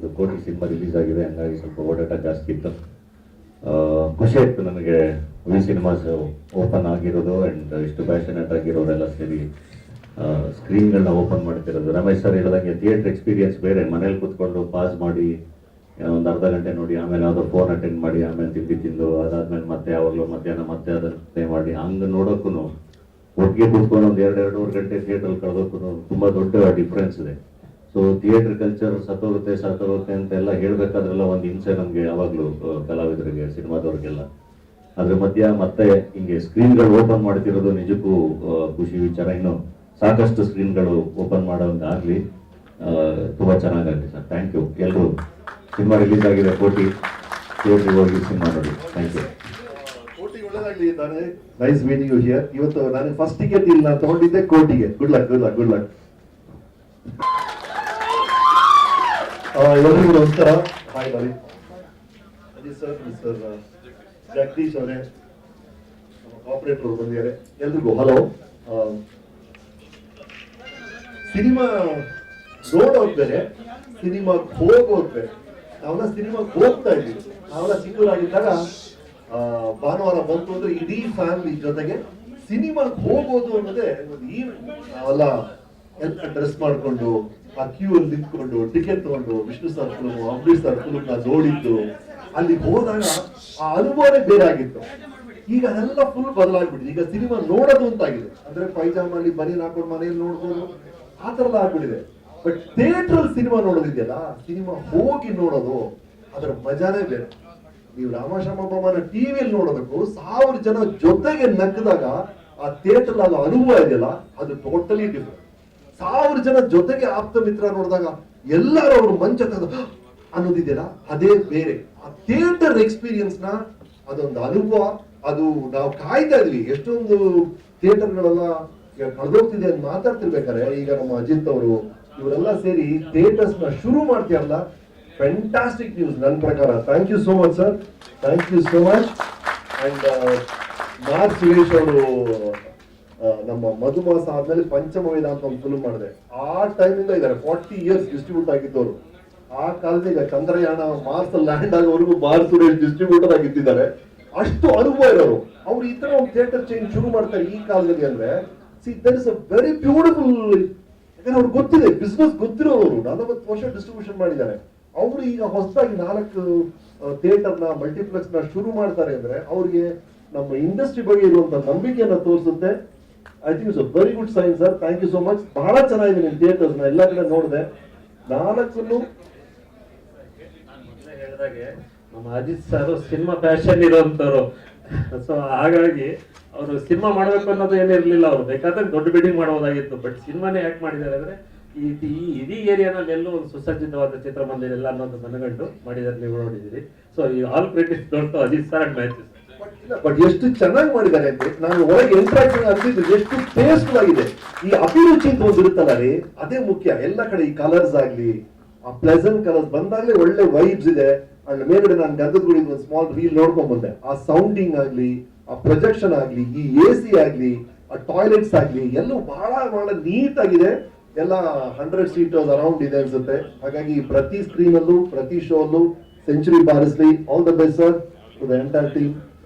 ನಮ್ದು ಕೋಟಿ cinema release ಆಗಿದೆ, ಹಂಗಾಗಿ ಸ್ವಲ್ಪ ಓಡಾಟ ಜಾಸ್ತಿ ಇತ್ತು. ಖುಷಿ ಆಯ್ತು ನನಗೆ ವಿ ಸಿನಿಮಾಸ್ ಓಪನ್ ಆಗಿರೋದು ಅಂಡ್ ಇಷ್ಟು ಪ್ಯಾಷನೇಟ್ ಆಗಿರೋರೆಲ್ಲ ಸೇರಿ ಸ್ಕ್ರೀನ್ಗಳನ್ನ ಓಪನ್ ಮಾಡ್ತಿರೋದು. ರಮೇಶ್ ಸರ್ ಹೇಳಿದಂಗೆ ಥಿಯೇಟರ್ ಎಕ್ಸ್ಪೀರಿಯನ್ಸ್ ಬೇರೆ. ಮನೇಲಿ ಕೂತ್ಕೊಂಡು ಪಾಸ್ ಮಾಡಿ ಒಂದು ಅರ್ಧ ಗಂಟೆ ನೋಡಿ, ಆಮೇಲೆ ಯಾವುದೋ ಫೋನ್ ಅಟೆಂಡ್ ಮಾಡಿ, ಆಮೇಲೆ ತಿಂಡಿ ತಿಂದು, ಅದಾದ್ಮೇಲೆ ಮತ್ತೆ ಯಾವಾಗಲೂ ಮಧ್ಯಾಹ್ನ ಮತ್ತೆ ಅದನ್ನೇ ಮಾಡಿ, ಹಂಗೆ ನೋಡೋಕ್ಕೂ ಒಟ್ಟಿಗೆ ಕೂತ್ಕೊಂಡು ಒಂದು ಎರಡು ಎರಡೂವರೆ ಗಂಟೆ ಥಿಯೇಟ್ರಲ್ಲಿ ಕಳೆದೋಕ್ಕೂ ತುಂಬ ದೊಡ್ಡ ಡಿಫ್ರೆನ್ಸ್ ಇದೆ. ಸೊ ಥಿಯೇಟರ್ ಕಲ್ಚರ್ ಸತ್ತೋಗುತ್ತೆ ಸತ್ತೋಗುತ್ತೆ ಅಂತ ಎಲ್ಲ ಹೇಳ್ಬೇಕಾದ್ರೆಲ್ಲ ಒಂದು ಹಿಂಸೆ ನಮ್ಗೆ ಯಾವಾಗ್ಲೂ ಕಲಾವಿದರಿಗೆ, ಸಿನಿಮಾದವ್ರಿಗೆಲ್ಲ. ಅದ್ರ ಮಧ್ಯ ಮತ್ತೆ ಹಿಂಗೆ ಸ್ಕ್ರೀನ್ಗಳು ಓಪನ್ ಮಾಡ್ತಿರೋದು ನಿಜಕ್ಕೂ ಖುಷಿ, ವಿಚಾರ. ಇನ್ನು ಸಾಕಷ್ಟು ಸ್ಕ್ರೀನ್ಗಳು ಓಪನ್ ಮಾಡೋಂಗಾಗ್ಲಿ ಆಗಲಿ ತುಂಬಾ ಚೆನ್ನಾಗಾಗಲಿ ಸರ್. ಥ್ಯಾಂಕ್ ಯು ಎಲ್ಲರೂ ಸಿನಿಮಾ ರಿಲೀಸ್ ಆಗಿದೆ, ಕೋಟಿ. ಥಿಯೇಟ್ರಿಗೆ ಹೋಗಿ ಸಿನಿಮಾ ನೋಡಿ. Thank you nice meeting here ಇವತ್ತು ನಾನು ಫಸ್ಟ್ ಟಿಕೆಟ್ ಇಲ್ಲ, ತಗೊಂಡಿದ್ದೆ ಕೋಟಿಗೆ. Good luck good luck good luck ಎಲ್ಲರಿಗೂ ನಮಸ್ಕಾರ. ಹಾಯ್ ಬಾರಿ ಅದೇ ಸರ್ ಮಿಸ್ಟರ್ ಜಗದೀಶ್ ಅವರೇ ಆಪರೇಟರ್ ಬಂದಿದ್ದಾರೆ. ಎಲ್ರಿಗೂ ಹಲೋ ಸಿನಿಮಾ ನೋಡೋದ್ ಬೇರೆ ಸಿನಿಮಾ ಹೋಗೋದ್ ಬೇರೆ. ನಾವೆಲ್ಲ ಸಿನಿಮಾಗೆ ಹೋಗ್ತಾ ಇದ್ವಿ ನಾವೆಲ್ಲ ಚಿಕ್ಕವರಾಗಿದ್ದಾಗ ಭಾನುವಾರ ಬಂತು ಅಂದ್ರೆ ಇಡೀ ಫ್ಯಾಮಿಲಿ ಜೊತೆಗೆ ಸಿನಿಮಾಗೆ ಹೋಗೋದು ಅನ್ನೋದೇ ಒಂದು ಈ ನಾವೆಲ್ಲ ಎಲ್ಲ ಡ್ರೆಸ್ ಮಾಡ್ಕೊಂಡು ಆ ಕ್ಯೂ ಅಲ್ಲಿ ನಿಂತ್ಕೊಂಡು ಟಿಕೆಟ್ ತಗೊಂಡು Vishnu sir film Ambareesh sir ನೋಡಿದ್ದು ಅಲ್ಲಿ ಹೋದಾಗ ಆ ಅನುಭವನೇ ಬೇರೆ ಆಗಿತ್ತು. ಈಗ ಅದೆಲ್ಲ ಫುಲ್ ಬದಲಾಗ್ಬಿಟ್ಟಿದೆ. ಈಗ ಸಿನಿಮಾ ನೋಡೋದು ಅಂತಾಗಿದೆ. ಅಂದ್ರೆ ಪೈಜಾಮಲ್ಲಿ ಬನೀನ್ ಹಾಕೊಂಡು ಮನೆಯಲ್ಲಿ ನೋಡ್ಬೋದು, ಆ ತರ ಎಲ್ಲ ಆಗ್ಬಿಟ್ಟಿದೆ. ಬಟ್ ಥಿಯೇಟರ್ ಸಿನಿಮಾ ನೋಡೋದಿದೆಯಲ್ಲ, ಸಿನಿಮಾ ಹೋಗಿ ನೋಡೋದು, ಅದರ ಮಜಾನೇ ಬೇರೆ. ನೀವು ರಾಮಶ್ಯಾಮ ಬೊಮ್ಮನ ಟಿವಿಯಲ್ಲಿ ನೋಡೋದಕ್ಕೂ ಸಾವಿರ ಜನ ಜೊತೆಗೆ ನಕ್ಕದಾಗ ಆ ಥಿಯೇಟರ್ ಅದು ಅನುಭವ ಇದೆಯಲ್ಲ, ಅದು ಟೋಟಲಿ ಡಿಫ್ರೆಂಟ್ ಸಾವಿರ ಜನ ಜೊತೆಗೆ ಆಪ್ತ ಮಿತ್ರ ನೋಡಿದಾಗ ಎಲ್ಲರೂ ಅವರು ಮಂಚ ಅನ್ನೋದಿದೆಯಲ್ಲ? ಅದೇ ಬೇರೆ. ಆ ಥಿಯೇಟರ್ ಎಕ್ಸ್ಪೀರಿಯನ್ಸ್ನ ಅದೊಂದು ಅನುಭವ. ಅದು ನಾವು ಕಾಯ್ತಾ ಇದ್ವಿ. ಎಷ್ಟೊಂದು ಥಿಯೇಟರ್ಗಳೆಲ್ಲ ಕಳೆದೋಗ್ತಿದೆ ಅಂತ ಮಾತಾಡ್ತಿರ್ಬೇಕಾರೆ ಈಗ ನಮ್ಮ ಅಜಿತ್ ಅವರು ಇವರೆಲ್ಲ ಸೇರಿ ಥಿಯೇಟರ್ಸ್ನ ಶುರು ಮಾಡ್ತೀಯಲ್ಲ ಫ್ಯಾಂಟಾಸ್ಟಿಕ್ ನ್ಯೂಸ್ ನನ್ನ ಪ್ರಕಾರ. Thank you so much sir thank you so much and mister Suresh ಅವರು ನಮ್ಮ ಮಧುಮಾಸ ಆದ್ಮೇಲೆ ಪಂಚಮವೇದ ಅಂತ ಒಂದು ಫಿಲ್ಮ್ ಮಾಡಿದೆ. ಆ ಟೈಮಿಂದ ಇದ್ದಾರೆ ಫಾರ್ಟಿ ಇಯರ್ಸ್ ಡಿಸ್ಟ್ರಿಬ್ಯೂಟ್ ಆಗಿದ್ದವರು. ಆ ಕಾಲದ ಈಗ ಚಂದ್ರಯಾನ ಮಾರ್ಸ್ ಲ್ಯಾಂಡ್ ಆಗೋವರೆಗೂ ಸುರೇಶ್ ಡಿಸ್ಟ್ರಿಬ್ಯೂಟರ್ ಆಗಿದ್ದಾರೆ ಅಷ್ಟು ಅನುಭವ ಇರೋರು. ಅವ್ರು ಈ ತರ ಒಂದು ಥಿಯೇಟರ್ ಚೇಂಜ್ ಶುರು ಮಾಡ್ತಾರೆ ಈ ಕಾಲದಲ್ಲಿ ಅಂದ್ರೆ see there is a very beautiful ಯಾಕಂದ್ರೆ ಅವ್ರಿಗೆ ಗೊತ್ತಿದೆ ಬಿಸ್ನೆಸ್ ಗೊತ್ತಿರೋರು. ನಲವತ್ತು ವರ್ಷ ಡಿಸ್ಟ್ರಿಬ್ಯೂಷನ್ ಮಾಡಿದ್ದಾರೆ. ಅವರು ಈಗ ಹೊಸದಾಗಿ ನಾಲ್ಕು ಥಿಯೇಟರ್ನ ಮಲ್ಟಿಪ್ಲೆಕ್ಸ್ನ ಶುರು ಮಾಡ್ತಾರೆ ಅಂದ್ರೆ, ಅವ್ರಿಗೆ ನಮ್ಮ ಇಂಡಸ್ಟ್ರಿ ಬಗ್ಗೆ ಇರುವಂತ ನಂಬಿಕೆಯನ್ನ ತೋರಿಸುತ್ತೆ. I think it's very good sign sir thank you so much ಬಹಳ ಚೆನ್ನಾಗಿದೆ ನಿಮ್ಮ ಥಿಯೇಟರ್ಸ್ನ. ಎಲ್ಲ ಕಡೆ ನೋಡಿದೆ. ನಾಲ್ಕನ್ನು ಹೇಳಿದಾಗೆ ನಮ್ಮ ಅಜಿತ್ ಸರ್ ಸಿನಿಮಾ ಪ್ಯಾಷನ್ ಇರೋಂಥವ್ರು ಸೊ ಹಾಗಾಗಿ ಅವರು ಸಿನಿಮಾ ಮಾಡ್ಬೇಕು ಅನ್ನೋದು ಏನಿರಲಿಲ್ಲ ಅವ್ರು. ಬೇಕಾದ್ರೆ ದೊಡ್ಡ ಬಿಲ್ಡಿಂಗ್ ಮಾಡಬಹುದಾಗಿತ್ತು. ಬಟ್ ಸಿನಿಮಾನೇ ಯಾಕೆ ಮಾಡಿದ್ದಾರೆ ಅಂದ್ರೆ ಈ ಈ ಇಡೀ ಏರಿಯಾನಲ್ಲಿ ಎಲ್ಲೂ ಒಂದು ಸುಸಜ್ಜಿತವಾದ ಚಿತ್ರಮಂದಿರ ಎಲ್ಲ ಅನ್ನೋದು ಮನಗಂಡು ಮಾಡಿದ್ದಾರೆ. ನೀವು ನೋಡಿದ್ದೀರಿ. ಸೊ ಈ ಆಲ್ ಕ್ರೆಡಿಟ್ಸ್ ದೊಡ್ಡ Ajith sir and matches but ಎಷ್ಟು ಚೆನ್ನಾಗಿ ಮಾಡಿದ್ದಾರೆ ಅಂದ್ರೆ ನಾನು ಒಳಗೆ ಎಂಟ್ರಾಕ್ಷನ್ ಆಗ್ತಿದ್ರು ಎಷ್ಟು ಟೇಸ್ಟ್ಫುಲ್ ಆಗಿದೆ. ಈ ಅಭಿರುಚಿ ಅಂತ ಒಂದು ಇರುತ್ತಲ್ಲ ರೀ, ಅದೇ ಮುಖ್ಯ. ಎಲ್ಲ ಕಡೆ ಈ ಕಲರ್ಸ್ ಆಗ್ಲಿ, ಆ ಪ್ಲೆಸೆಂಟ್ ಕಲರ್ಸ್ ಬಂದಾಗಲೇ ಒಳ್ಳೆ ವೈಬ್ಸ್ ಇದೆ. ಅಂಡ್ ಮೇಲ್ಗಡೆ ನಾನು ಗಂಧದ ಒಂದು ಸ್ಮಾಲ್ ರೀಲ್ ನೋಡ್ಕೊಂಡ್ ಬಂದೆ ಆ ಸೌಂಡಿಂಗ್ ಆಗ್ಲಿ, ಆ ಪ್ರೊಜೆಕ್ಷನ್ ಆಗ್ಲಿ, ಈ ಎ ಸಿ ಆಗ್ಲಿ, ಆ ಟಾಯ್ಲೆಟ್ಸ್ ಆಗ್ಲಿ, ಎಲ್ಲ ಬಹಳ ಬಹಳ ನೀಟ್ ಆಗಿದೆ ಎಲ್ಲ ಹಂಡ್ರೆಡ್ ಸೀಟರ್ಸ್ ಅರೌಂಡ್ ಇದೆ ಅನ್ಸುತ್ತೆ. ಹಾಗಾಗಿ ಪ್ರತಿ ಸ್ಕ್ರೀನ್ ಅಲ್ಲೂ, ಪ್ರತಿ ಶೋ ಅಲ್ಲೂ century ಬಾರಿಸ್ಲಿ. All the best sir to the entire team